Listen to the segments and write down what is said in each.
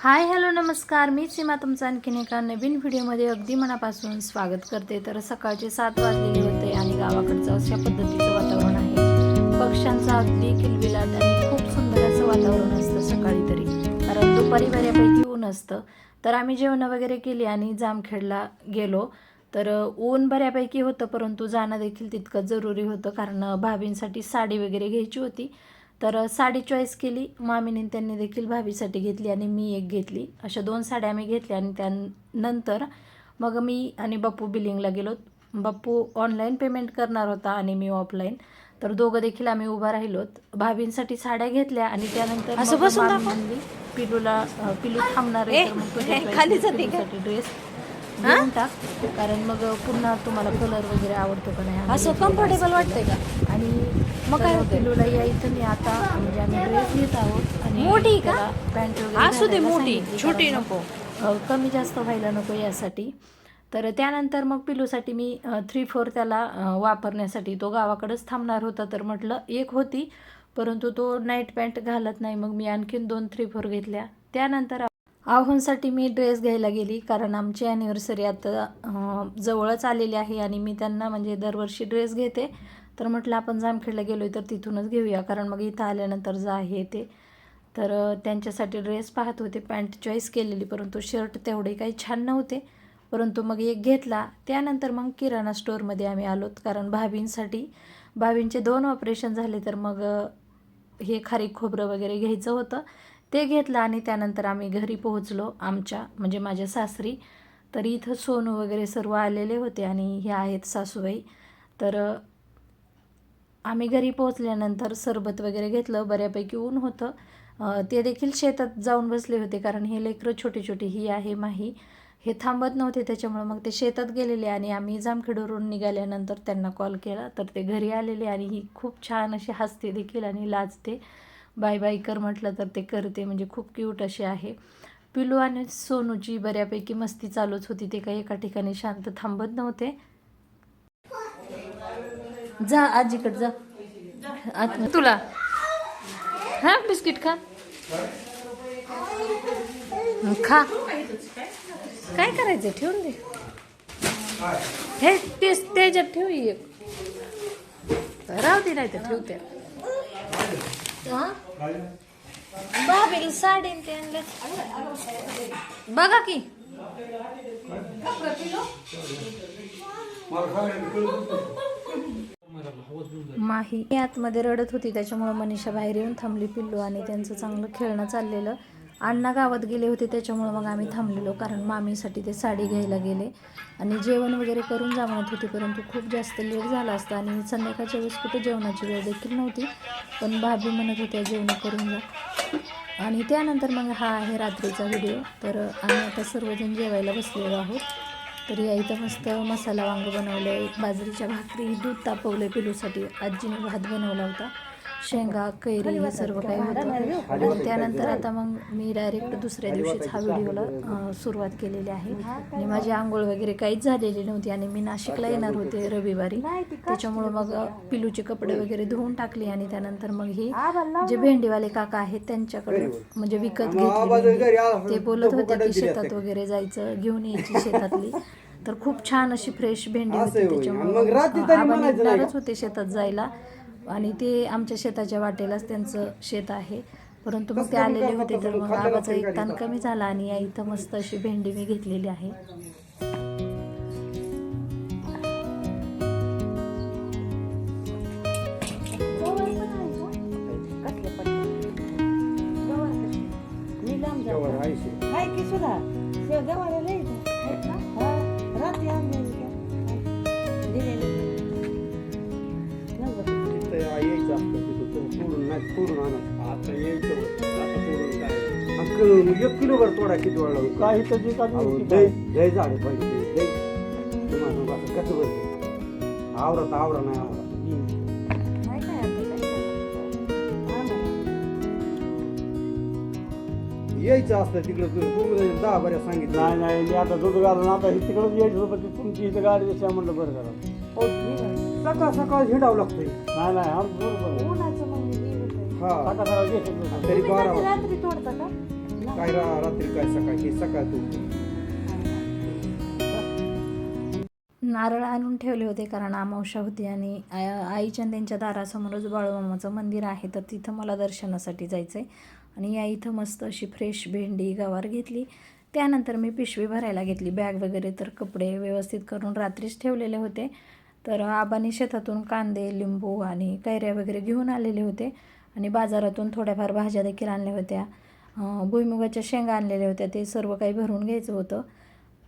Hi hello नमस्कार. मी सीमा तुमचं आणखीन एका नवीन व्हिडिओमध्ये अगदी मनापासून स्वागत करते. तर सकाळचे सात वाजलेले होते आणि गावाकडचं अशा पद्धतीचं वातावरण आहे. पक्ष्यांचा अगदी किलबिलाट आणि खूप सुंदर असं वातावरण असतं सकाळी तरी. कारण दुपारी बऱ्यापैकी ऊन असतं. तर आम्ही जेवणं वगैरे केली आणि जामखेडला गेलो. तर ऊन बऱ्यापैकी होतं परंतु जाणं देखील तितकंच जरुरी होतं. कारण भाभींसाठी साडी वगैरे घ्यायची होती. तर साडी चॉईस केली. मामीने त्यांनी देखील भाभीसाठी घेतली आणि मी एक घेतली. अशा दोन साड्या आम्ही घेतल्या आणि त्यानंतर मग मी आणि बाप्पू बिलिंगला गेलो. बाप्पू ऑनलाईन पेमेंट करणार होता आणि मी ऑफलाईन तर दोघं देखील आम्ही उभा राहिलोत. भाभींसाठी साड्या घेतल्या आणि त्यानंतर असं बसून. म्हणली पिलूला पिलू थांबणार आहे खाली ड्रेस घेऊन टाक कारण मग पुन्हा तुम्हाला कलर वगैरे आवडतो का नाही असं कम्फर्टेबल. वाटतंय का? आणि मग काय? पिलूला यायचं मी आता म्हणजे आम्ही ड्रेस घेत आहोत आणि मोठी का? पॅन्ट वगैरे असू दे मोठी छोटी नको. कमी जास्त व्हायला नको यासाठी. तर त्यानंतर मग पिलूसाठी मी थ्री फोर त्याला वापरण्यासाठी तो गावाकडेच थांबणार होता तर म्हटलं एक होती परंतु तो नाईट पॅन्ट घालत नाही. मग मी आणखीन दोन थ्री फोर घेतल्या. त्यानंतर आव्हानसाठी मी ड्रेस घ्यायला गेली कारण आमची ॲनिव्हर्सरी आता जवळच आलेली आहे आणि मी त्यांना म्हणजे दरवर्षी ड्रेस घेते. तर म्हटलं आपण जामखेडला गेलो आहे तर तिथूनच घेऊया कारण मग इथं आल्यानंतर जा आहे ते. तर त्यांच्यासाठी ड्रेस पाहत होते पॅन्ट चॉईस केलेली परंतु शर्ट तेवढे काही छान नव्हते. परंतु मग एक घेतला त्यानंतर मग किराणा स्टोअरमध्ये आम्ही आलोत कारण भाभींसाठी भाभींचे दोन ऑपरेशन झाले तर मग हे खारीक खोबरं वगैरे घ्यायचं होतं. ते घेतलं आणि त्यानंतर आम्ही घरी पोहोचलो आमच्या म्हणजे माझ्या सासरी. तर इथं सोनू वगैरे सर्व आलेले होते आणि हे आहेत सासूबाई. तर आम्ही घरी पोहोचल्यानंतर सरबत वगैरे घेतलं बऱ्यापैकी ऊन होतं. ते देखील शेतात जाऊन बसले होते कारण हे लेकरं छोटे छोटे ही आहे माही हे थांबत नव्हते त्याच्यामुळे मग ते शेतात गेलेले आणि आम्ही जामखेडवरून निघाल्यानंतर त्यांना कॉल केला. तर ते घरी आलेले आणि ही खूप छान अशी हसते देखील आणि लाजते. बाय बाय कर म्हटलं तर ते करते म्हणजे खूप क्यूट असे आहे. पिलू आणि सोनूची बऱ्यापैकी मस्ती चालूच होती. ते काही एका ठिकाणी शांत थांबत नव्हते. जा आजीकडे जा. आत तुला? हा बिस्किट खा. खा. काय करायचं? ठेवून दे. हे तेच त्याच्यात ठेव एक. राहू दे नाही तर ठेवते. भाभीला साडी न ते आणले. बघा की. माही आतमध्ये रडत होती त्याच्यामुळे मनीषा बाहेर येऊन थांबली पिल्लू आणि त्यांचं चांगलं खेळणं चाललेलं. अण्णा गावात गेले होते त्याच्यामुळं मग आम्ही थांबलेलो. कारण मामीसाठी ते साडी घ्यायला गेले. आणि जेवण वगैरे करून जा होते परंतु खूप जास्त लेट झाला असता आणि संध्याकाळच्या वेळेस कुठे जेवणाची वेळ देखील नव्हती. पण भाभी म्हणत होत्या जेवण करून जा. आणि त्यानंतर मग हा आहे रात्रीचा व्हिडिओ. तर आम्ही आता सर्वजण जेवायला बसलेलो आहोत. तर या इथं मस्त मसाला वांग बनवलं आहे बाजरीच्या भाकरी दूध तापवलं पिलूसाठी. आजीने भात बनवला होता. शेंगा कैरी हे सर्व काही होतं. आणि त्यानंतर आता मग मी डायरेक्ट दुसऱ्या दिवशीच हा व्हिडिओला सुरुवात केलेली आहे. आणि माझी आंघोळ वगैरे काहीच झालेली नव्हती आणि मी नाशिकला येणार होते रविवारी. त्याच्यामुळं मग पिलूचे कपडे वगैरे धुवून टाकले आणि त्यानंतर मग ही जे भेंडीवाले काका आहेत त्यांच्याकडे म्हणजे विकत घेतली ते बोलत होते की शेतात वगैरे जायचं घेऊन यायची शेतातली. तर खूप छान अशी फ्रेश भेंडी होती. त्याच्यामुळे होते शेतात जायला. आणि ते आमच्या शेताच्या वाटेलाच त्यांचं शेत आहे. परंतु मग ते आलेले होते तर मग आबाचा एक ताण कमी झाला आणि या इथं मस्त अशी भेंडी मी घेतलेली आहे. नाही तोडून आणायचं आता यायचं आता तोडून काय अख्खं एक किलोभर तोडा किती वेळ लागतो काही तर जे काही अहो, गोष्टी लय झाडे पाहिजे लय तुम्हाला असं कसं बरं आवरत आवरा नाही आवरा नाही काय आता काय करणार? यायचं असतं तिकडं तुम्ही बघू दहा बऱ्या सांगितलं नाही नाही मी आता दूध घालून आता हे तिकडंच यायचं होतं ते तुमची इथं गाडी दिसल्या म्हणलं बरं करा हो, ठीक आहे. सकाळ सकाळ हिंडावं लागतंय नाही नाही हा बरोबर आहे. मग हे. तरी बारा कधी वाजता. रात्री तोडता का? काय रा- रात्री काय सकाळी? हे सकाळ तू नारळ आणून ठेवले होते कारण अमावस्या होती आणि आईच्या त्यांच्या दारासमोरच बाळूमामाचं मंदिर आहे तर तिथं मला दर्शनासाठी जायचं आहे आणि या इथं मस्त अशी फ्रेश भेंडी गवार घेतली. त्यानंतर मी पिशवी भरायला घेतली. बॅग वगैरे तर कपडे व्यवस्थित करून रात्रीच ठेवलेले होते. तर आबानी शेतातून कांदे लिंबू आणि कैऱ्या वगैरे घेऊन आलेले होते. आणि बाजारातून थोड्याफार भाज्या देखील आणल्या होत्या. भुईमुगाच्या शेंगा आणलेल्या होत्या. ते सर्व काही भरून घ्यायचं होतं.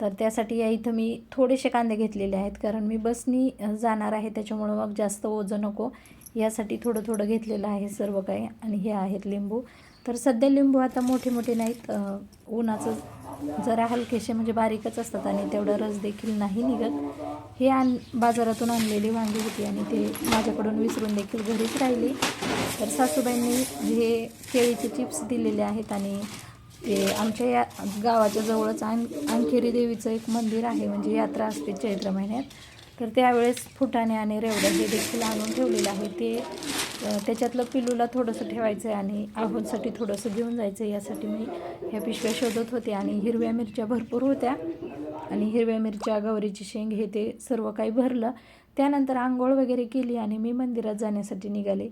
तर त्यासाठी या इथं मी थोडेसे कांदे घेतलेले आहेत. कारण मी बसनी जाणार आहे. त्याच्यामुळं मग जास्त ओझं नको. यासाठी थोडं थोडं घेतलेलं आहे सर्व काही आणि हे आहेत लिंबू. तर सध्या लिंबू आता मोठे मोठे नाहीत. उन्हाचं जरा हलकेसे म्हणजे बारीकच असतात आणि तेवढा रस देखील नाही निघत. हे आण बाजारातून आणलेली वांगी होती आणि ते माझ्याकडून विसरून देखील घरीच राहिली. तर सासूबाईंनी हे केळीचे चिप्स दिलेले आहेत आणि ते आमच्या या गावाच्या जवळच आण अंखेरी देवीचं एक मंदिर आहे म्हणजे यात्रा असते चैत्र महिन्यात. तर त्यावेळेस फुटाणे आणि रेवड्या हे देखील आणून ठेवलेलं आहे ते त्याच्यातलं पिलूला थोडंसं ठेवायचं आहे आणि आहोंसाठी थोडंसं घेऊन जायचं आहे यासाठी मी ह्या पिशव्या शोधत होते आणि हिरव्या मिरच्या भरपूर होत्या. आणि हिरव्या मिरच्या गवरीची शेंग हे ते सर्व काही भरलं. त्यानंतर आंघोळ वगैरे केली आणि मी मंदिरात जाण्यासाठी निघाले.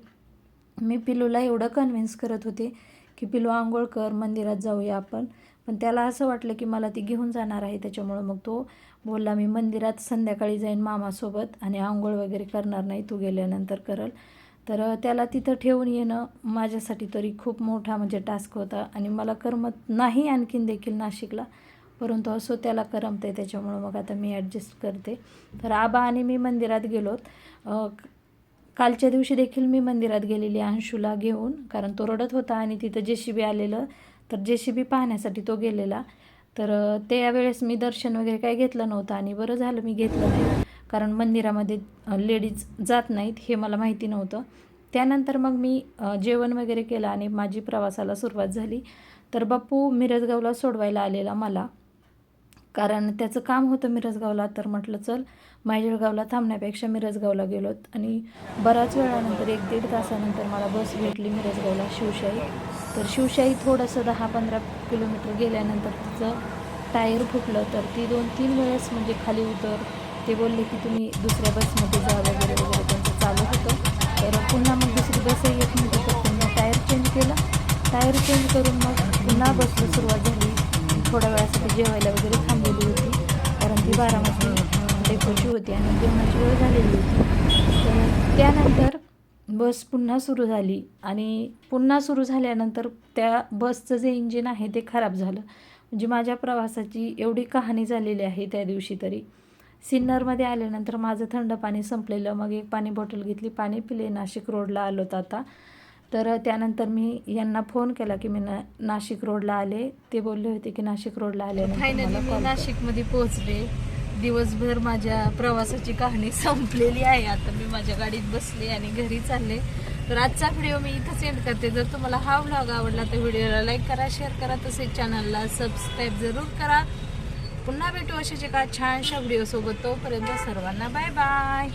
मी पिलूला एवढं कन्व्हिन्स करत होते की पिलू आंघोळ कर मंदिरात जाऊया आपण. पण त्याला असं वाटलं की मला ती घेऊन जाणार आहे त्याच्यामुळं मग तो बोलला मी मंदिरात संध्याकाळी जाईन मामासोबत आणि आंघोळ वगैरे करणार नाही तू गेल्यानंतर करल. तर त्याला तिथं ठेवून येणं माझ्यासाठी तरी खूप मोठा म्हणजे टास्क होता आणि मला करमत नाही आणखीन देखील नाशिकला परंतु असो त्याला करमते त्याच्यामुळं मग आता मी ॲडजस्ट करते. तर आबा आणि मी मंदिरात गेलोत कालच्या दिवशी देखील मी मंदिरात गेलेली अंशूला घेऊन कारण तो रडत होता आणि तिथं जे सी बी आलेलं तर जे सी बी पाहण्यासाठी तो गेलेला. तर त्यावेळेस मी दर्शन वगैरे काही घेतलं नव्हतं आणि बरं झालं मी घेतलं नाही. कारण मंदिरामध्ये लेडीज जात नाहीत हे मला माहिती नव्हतं. त्यानंतर मग मी जेवण वगैरे केलं आणि माझी प्रवासाला सुरुवात झाली. तर बाप्पू मिरजगावला सोडवायला आलेला मला. कारण त्याचं काम होतं मिरजगावला. तर म्हटलं चल माजळगावला थांबण्यापेक्षा मिरजगावला गेलोत. आणि बराच वेळानंतर एक दीड तासानंतर मला बस भेटली मिरजगावला शिवशाही. तर शिवशाही थोडंसं दहा पंधरा किलोमीटर गेल्यानंतर तिचं टायर फुटलं तर ती दोन तीन वेळेस म्हणजे खाली उतर. ते बोलले की तुम्ही दुसऱ्या बसमध्ये जा वगैरे वगैरे त्यांचं चालू होतं. तर पुन्हा मग दुसरी बसही येत नव्हती तर पुन्हा टायर चेंज केला. टायर चेंज करून मग पुन्हा बसला सुरुवात झाली. थोड्या वेळासाठी जेवायला वगैरे थांबलेली होती. कारण ती बारामती डेकोची होती आणि जेवणाची वेळ झालेली होती. तर त्यानंतर बस पुन्हा सुरू झाली आणि पुन्हा सुरू झाल्यानंतर त्या बसचं जे इंजिन आहे ते खराब झालं. म्हणजे माझ्या प्रवासाची एवढी कहाणी झालेली आहे त्या दिवशी तरी. सिन्नरमध्ये आल्यानंतर माझं थंड पाणी संपलेलं. मग एक पाणी बॉटल घेतली. पाणी पिले. नाशिक रोडला आलोत आता. तर त्यानंतर मी यांना फोन केला की मी ना नाशिक रोडला आले. ते बोलले होते की नाशिक रोडला आले फायनली मी नाशिकमध्ये पोहोचले. दिवसभर माझ्या प्रवासाची कहाणी संपलेली आहे. आता मी माझ्या गाडीत बसले आणि घरी चालले. तर आजचा व्हिडिओ मी इथंच एंड करते. जर तुम्हाला हा व्लॉग आवडला तर व्हिडिओला लाईक करा शेअर करा. तसेच चॅनलला सबस्क्राईब जरूर करा. पुन्हा भेटू अशाच एका छानशा व्हिडिओसोबत तोपर्यंत सर्वांना बाय बाय